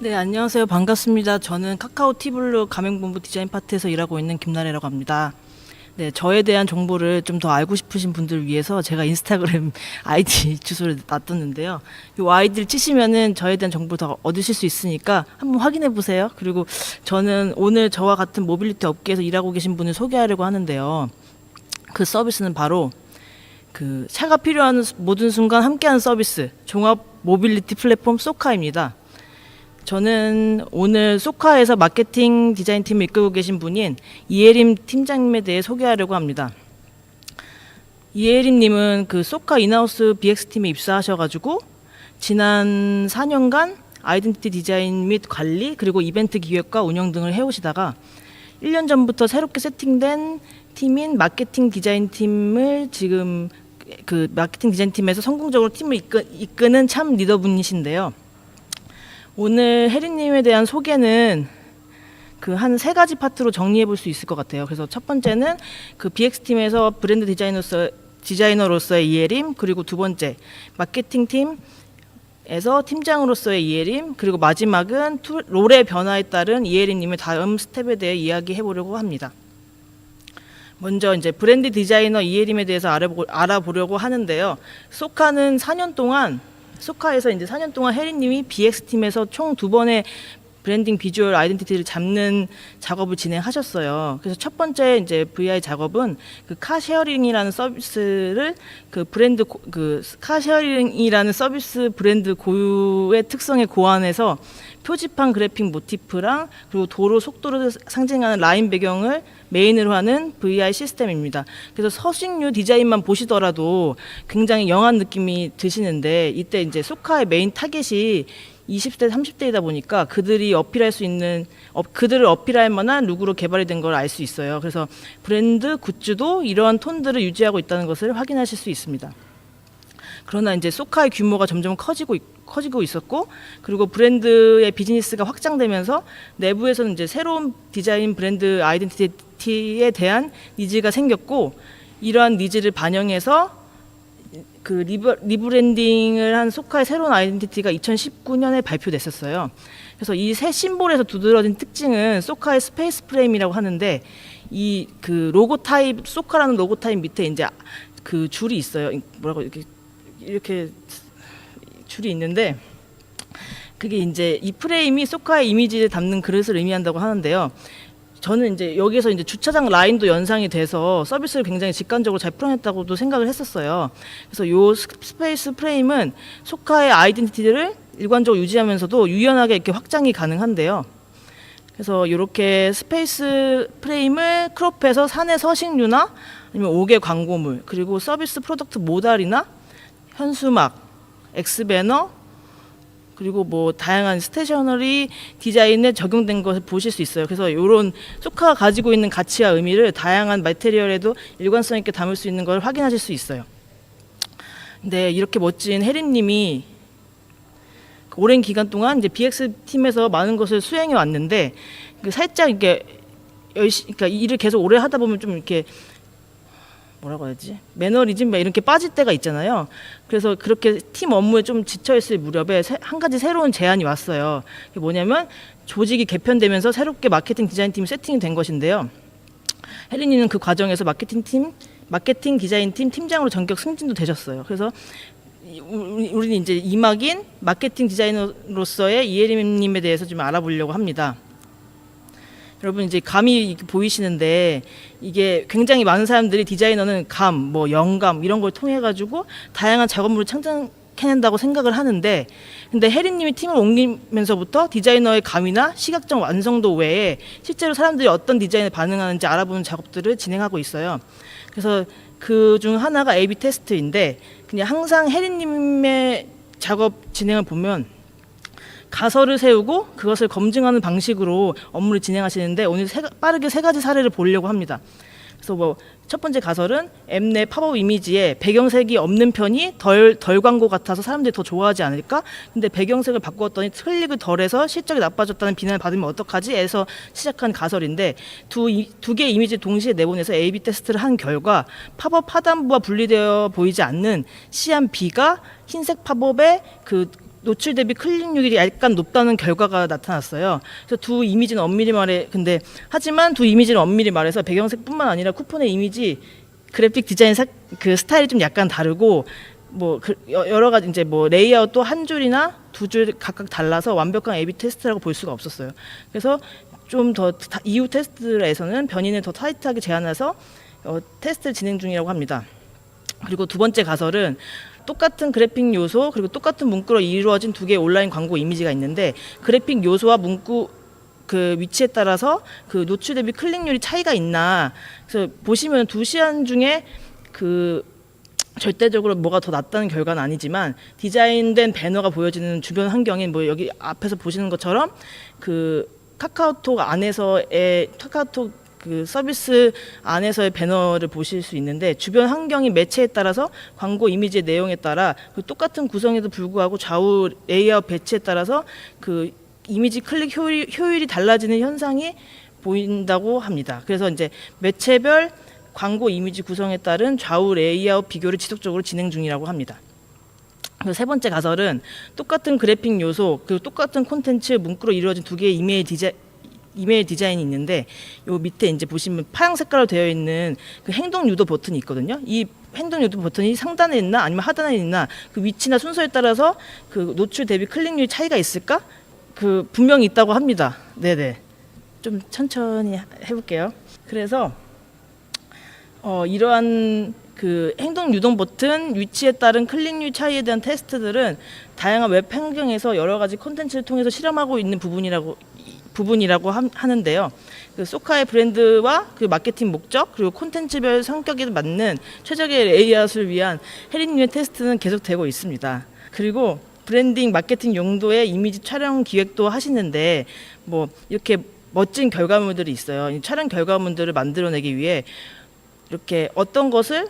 네, 안녕하세요. 반갑습니다. 저는 카카오 티블루 가맹본부 디자인 파트에서 일하고 있는 김나래라고 합니다. 네, 저에 대한 정보를 좀 더 알고 싶으신 분들을 위해서 제가 인스타그램 아이디 주소를 놔뒀는데요. 이 아이디를 치시면은 저에 대한 정보를 더 얻으실 수 있으니까 한번 확인해 보세요. 그리고 저는 오늘 저와 같은 모빌리티 업계에서 일하고 계신 분을 소개하려고 하는데요. 그 서비스는 바로 그 차가 필요한 모든 순간 함께하는 서비스 종합 모빌리티 플랫폼 소카입니다. 저는 오늘 소카에서 마케팅 디자인 팀을 이끌고 계신 분인 이예림 팀장님에 대해 소개하려고 합니다. 이예림님은 그 소카 인하우스 BX 팀에 입사하셔가지고 지난 4년간 아이덴티티 디자인 및 관리 그리고 이벤트 기획과 운영 등을 해오시다가 1년 전부터 새롭게 세팅된 팀인 마케팅 디자인 팀을 지금 그 마케팅 디자인 팀에서 성공적으로 팀을 이끄, 이끄는 참 리더분이신데요. 오늘 혜리님에 대한 소개는 그 한 세 가지 파트로 정리해 볼 수 있을 것 같아요. 그래서 첫 번째는 그 BX 팀에서 브랜드 디자이너로서 디자이너로서의 이해림 그리고 두 번째 마케팅 팀 에서 팀장으로서의 이해림 그리고 마지막은 투, 롤의 변화에 따른 이해림님의 다음 스텝에 대해 이야기해 보려고 합니다. 먼저 이제 브랜드 디자이너 이해림에 대해서 알아보, 알아보려고 하는데요. 소카는 4년 동안 소카에서 이제 4년 동안 혜리님이 BX 팀에서 총 두 번의 브랜딩 비주얼 아이덴티티를 잡는 작업을 진행하셨어요. 그래서 첫 번째 이제 VI 작업은 그 카쉐어링이라는 서비스를 그 브랜드 고- 그 카쉐어링이라는 서비스 브랜드 고유의 특성에 고안해서 표지판 그래픽 모티프랑 그리고 도로 속도를 상징하는 라인 배경을 메인으로 하는 VI 시스템입니다. 그래서 서식류 디자인만 보시더라도 굉장히 영한 느낌이 드시는데 이때 이제 소카의 메인 타겟이 20대, 30대이다 보니까 그들이 어필할 수 있는 어, 그들을 어필할 만한 룩으로 개발이 된 걸 알 수 있어요. 그래서 브랜드 굿즈도 이러한 톤들을 유지하고 있다는 것을 확인하실 수 있습니다. 그러나 이제 소카의 규모가 점점 커지고 있- 커지고 있었고 그리고 브랜드의 비즈니스가 확장되면서 내부에서는 이제 새로운 디자인 브랜드 아이덴티티에 대한 니즈가 생겼고 이러한 니즈를 반영해서 그 리브, 리브랜딩을 한 소카의 새로운 아이덴티티가 2019년에 발표됐었어요. 그래서 이 새 심볼에서 두드러진 특징은 소카의 스페이스 프레임이라고 하는데 이 그 로고 타입 소카라는 로고 타입 밑에 이제 그 줄이 있어요. 뭐라고 이렇게 이렇게 줄이 있는데 그게 이제 이 프레임이 소카의 이미지를 담는 그릇을 의미한다고 하는데요. 저는 이제 여기서 이제 주차장 라인도 연상이 돼서 서비스를 굉장히 직관적으로 잘 풀어냈다고도 생각을 했었어요. 그래서 요 스- 스페이스 프레임은 소카의 아이덴티티를 일관적으로 유지하면서도 유연하게 이렇게 확장이 가능한데요. 그래서 이렇게 스페이스 프레임을 크롭해서 사내 서식류나 아니면 5개 광고물 그리고 서비스 프로덕트 모달이나 현수막, 엑스배너 그리고 뭐 다양한 스테이셔너리 디자인에 적용된 것을 보실 수 있어요. 그래서 이런 소카가 가지고 있는 가치와 의미를 다양한 마테리얼에도 일관성 있게 담을 수 있는 걸 확인하실 수 있어요. 네, 이렇게 멋진 혜림님이 그 오랜 기간 동안 이제 BX 팀에서 많은 것을 수행해 왔는데 그 살짝 이게 열시, 그러니까 일을 계속 오래 하다 보면 좀 이렇게 뭐라고 해야지 매너리즘 막 이렇게 빠질 때가 있잖아요. 그래서 그렇게 팀 업무에 좀 지쳐 있을 무렵에 새- 한 가지 새로운 제안이 왔어요. 그게 뭐냐면 조직이 개편되면서 새롭게 마케팅 디자인 팀이 세팅이 된 것인데요. 혜린이는 그 과정에서 마케팅 팀, 마케팅 디자인 팀 팀장으로 전격 승진도 되셨어요. 그래서 우리는 이제 이막인 마케팅 디자이너로서의 이혜림님에 대해서 좀 알아보려고 합니다. 여러분 이제 감이 보이시는데 이게 굉장히 많은 사람들이 디자이너는 감, 뭐 영감 이런 걸 통해 가지고 다양한 작업물을 창작 해낸다고 생각을 하는데 근데 혜리님이 팀을 옮기면서부터 디자이너의 감이나 시각적 완성도 외에 실제로 사람들이 어떤 디자인에 반응하는지 알아보는 작업들을 진행하고 있어요. 그래서 그 중 하나가 A/B 테스트인데 그냥 항상 혜리님의 작업 진행을 보면 가설을 세우고 그것을 검증하는 방식으로 업무를 진행하시는데 오늘 세, 가- 빠르게 세 가지 사례를 보려고 합니다. 그래서 뭐 첫 번째 가설은 앱내 팝업 이미지에 배경색이 없는 편이 덜, 덜 광고 같아서 사람들이 더 좋아하지 않을까? 근데 배경색을 바꾸었더니 클릭을 덜해서 실적이 나빠졌다는 비난을 받으면 어떡하지? 에서 시작한 가설인데 두, 두 개의 이미지를 동시에 내보내서 A-B 테스트를 한 결과 팝업 하단부와 분리되어 보이지 않는 시안 B가 흰색 팝업의 그 노출 대비 클릭률이 약간 높다는 결과가 나타났어요. 그래서 두 이미지는 엄밀히 말해 근데 하지만 두 이미지는 엄밀히 말해서 배경색뿐만 아니라 쿠폰의 이미지 그래픽 디자인 사, 그 스타일이 좀 약간 다르고 뭐그 여- 여러 가지 이제 뭐 레이아웃도 한 줄이나 두 줄 각각 달라서 완벽한 A/B 테스트라고 볼 수가 없었어요. 그래서 좀 더 이후 테스트에서는 변인을 더 타이트하게 제한해서 어, 테스트 진행 중이라고 합니다. 그리고 두 번째 가설은 똑같은 그래픽 요소 그리고 똑같은 문구로 이루어진 두 개의 온라인 광고 이미지가 있는데 그래픽 요소와 문구 그 위치에 따라서 그 노출 대비 클릭률이 차이가 있나. 그래서 보시면 두 시안 중에 그 절대적으로 뭐가 더 낫다는 결과는 아니지만 디자인된 배너가 보여지는 주변 환경인 뭐 여기 앞에서 보시는 것처럼 그 카카오톡 안에서의 카카오톡 그 서비스 안에서의 배너를 보실 수 있는데 주변 환경이 매체에 따라서 광고 이미지의 내용에 따라 그 똑같은 구성에도 불구하고 좌우 레이아웃 배치에 따라서 그 이미지 클릭 효율이, 효율이 달라지는 현상이 보인다고 합니다. 그래서 이제 매체별 광고 이미지 구성에 따른 좌우 레이아웃 비교를 지속적으로 진행 중이라고 합니다. 세 번째 가설은 똑같은 그래픽 요소 그리고 똑같은 콘텐츠 문구로 이루어진 두 개의 이메일 디자 이메일 디자인이 있는데 요 밑에 이제 보시면 파양 색깔로 되어 있는 그 행동 유도 버튼이 있거든요. 이 행동 유도 버튼이 상단에 있나 아니면 하단에 있나 그 위치나 순서에 따라서 그 노출 대비 클릭률 차이가 있을까? 그 분명히 있다고 합니다. 네네. 좀 천천히 해볼게요. 그래서 어, 이러한 그 행동 유동 버튼 위치에 따른 클릭률 차이에 대한 테스트들은 다양한 웹 환경에서 여러 가지 콘텐츠를 통해서 실험하고 있는 부분이라고 부분이라고 함- 하는데요. 그 소카의 브랜드와 그 마케팅 목적 그리고 콘텐츠별 성격에 맞는 최적의 레이아웃을 위한 해리님의 테스트는 계속되고 있습니다. 그리고 브랜딩 마케팅 용도의 이미지 촬영 기획도 하시는데 뭐 이렇게 멋진 결과물들이 있어요. 이 촬영 결과물들을 만들어내기 위해 이렇게 어떤 것을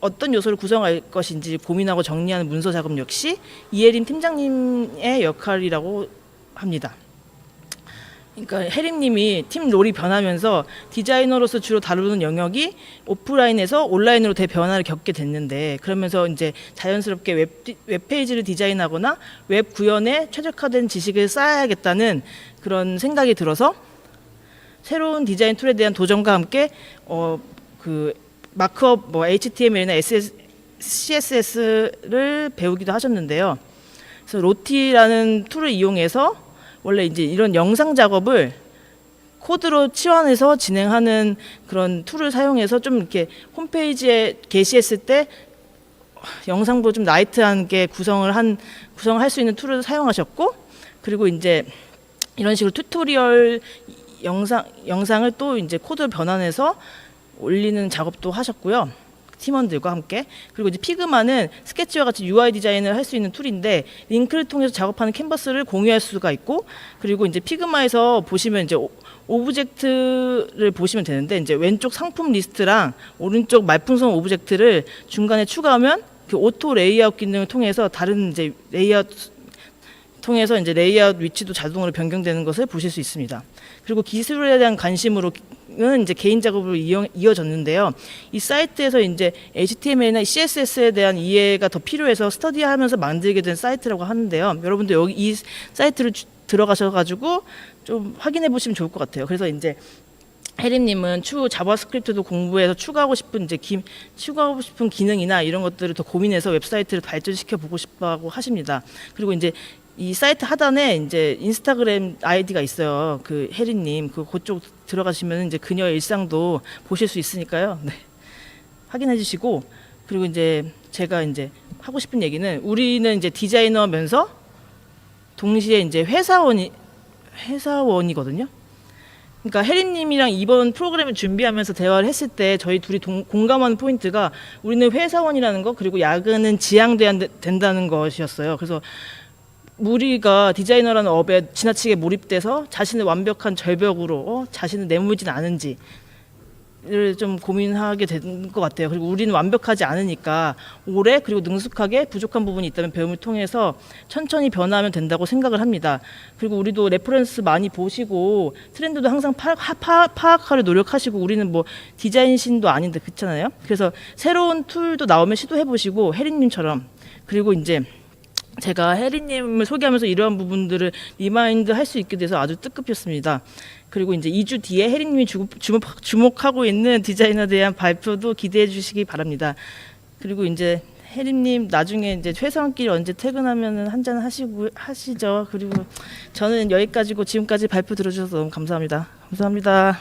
어떤 요소를 구성할 것인지 고민하고 정리하는 문서 작업 역시 이혜림 팀장님의 역할이라고 합니다. 그러니까 혜림님이 팀 롤이 변하면서 디자이너로서 주로 다루는 영역이 오프라인에서 온라인으로 대변화를 겪게 됐는데 그러면서 이제 자연스럽게 웹, 디- 웹페이지를 디자인하거나 웹 구현에 최적화된 지식을 쌓아야겠다는 그런 생각이 들어서 새로운 디자인 툴에 대한 도전과 함께 어 그 마크업 뭐 HTML이나 SS, CSS를 배우기도 하셨는데요. 그래서 로티라는 툴을 이용해서 원래 이제 이런 영상 작업을 코드로 치환해서 진행하는 그런 툴을 사용해서 좀 이렇게 홈페이지에 게시했을 때 영상보다 좀 라이트하게 구성을 한 구성을 할수 있는 툴을 사용하셨고 그리고 이제 이런 식으로 튜토리얼 영상 영상을 또 이제 코드를 변환해서 올리는 작업도 하셨고요. 팀원들과 함께 그리고 이제 피그마는 스케치와 같이 UI 디자인을 할 수 있는 툴인데 링크를 통해서 작업하는 캔버스를 공유할 수가 있고 그리고 이제 피그마에서 보시면 이제 오- 오브젝트를 보시면 되는데 이제 왼쪽 상품 리스트랑 오른쪽 말풍선 오브젝트를 중간에 추가하면 그 오토 레이아웃 기능을 통해서 다른 이제 레이아웃 통해서 이제 레이아웃 위치도 자동으로 변경되는 것을 보실 수 있습니다. 그리고 기술에 대한 관심으로 는 이제 개인 작업으로 이어, 이어졌는데요. 이 사이트에서 이제 HTML이나 CSS에 대한 이해가 더 필요해서 스터디하면서 만들게 된 사이트라고 하는데요. 여러분도 여기 이 사이트를 주- 들어가셔가지고 좀 확인해 보시면 좋을 것 같아요. 그래서 이제 혜림님은 추후 자바스크립트도 공부해서 추가하고 싶은 이제 기, 추가하고 싶은 기능이나 이런 것들을 더 고민해서 웹사이트를 발전시켜 보고 싶다고 하십니다. 그리고 이제 이 사이트 하단에 이제 인스타그램 아이디가 있어요. 그 혜리님 그 그쪽 들어가시면 이제 그녀의 일상도 보실 수 있으니까요. 네. 확인해 주시고 그리고 이제 제가 이제 하고 싶은 얘기는 우리는 이제 디자이너면서 동시에 이제 회사원이 회사원이거든요. 그러니까 혜린님이랑 이번 프로그램을 준비하면서 대화를 했을 때 저희 둘이 동- 공감하는 포인트가 우리는 회사원이라는 거 그리고 야근은 지양돼야 된다는 것이었어요. 그래서 우리가 디자이너라는 업에 지나치게 몰입돼서 자신을 완벽한 절벽으로 어? 자신을 내몰진 않은지 를좀 고민하게 된 것 같아요. 그리고 우리는 완벽하지 않으니까 오래 그리고 능숙하게 부족한 부분이 있다면 배움을 통해서 천천히 변화하면 된다고 생각을 합니다. 그리고 우리도 레퍼런스 많이 보시고 트렌드도 항상 파악하려 노력하시고 우리는 뭐 디자인 신도 아닌데 그렇잖아요. 그래서 새로운 툴도 나오면 시도해 보시고 혜린님처럼 그리고 이제 제가 혜리님을 소개하면서 이러한 부분들을 리마인드 할 수 있게 돼서 아주 뜻깊었습니다. 그리고 이제 2주 뒤에 혜리님이 주- 주목, 주목 하고 있는 디자인에 대한 발표도 기대해 주시기 바랍니다. 그리고 이제 혜리님 나중에 이제 최상길 언제 퇴근하면은 한잔 하시고 하시죠. 그리고 저는 여기까지고 지금까지 발표 들어주셔서 너무 감사합니다. 감사합니다.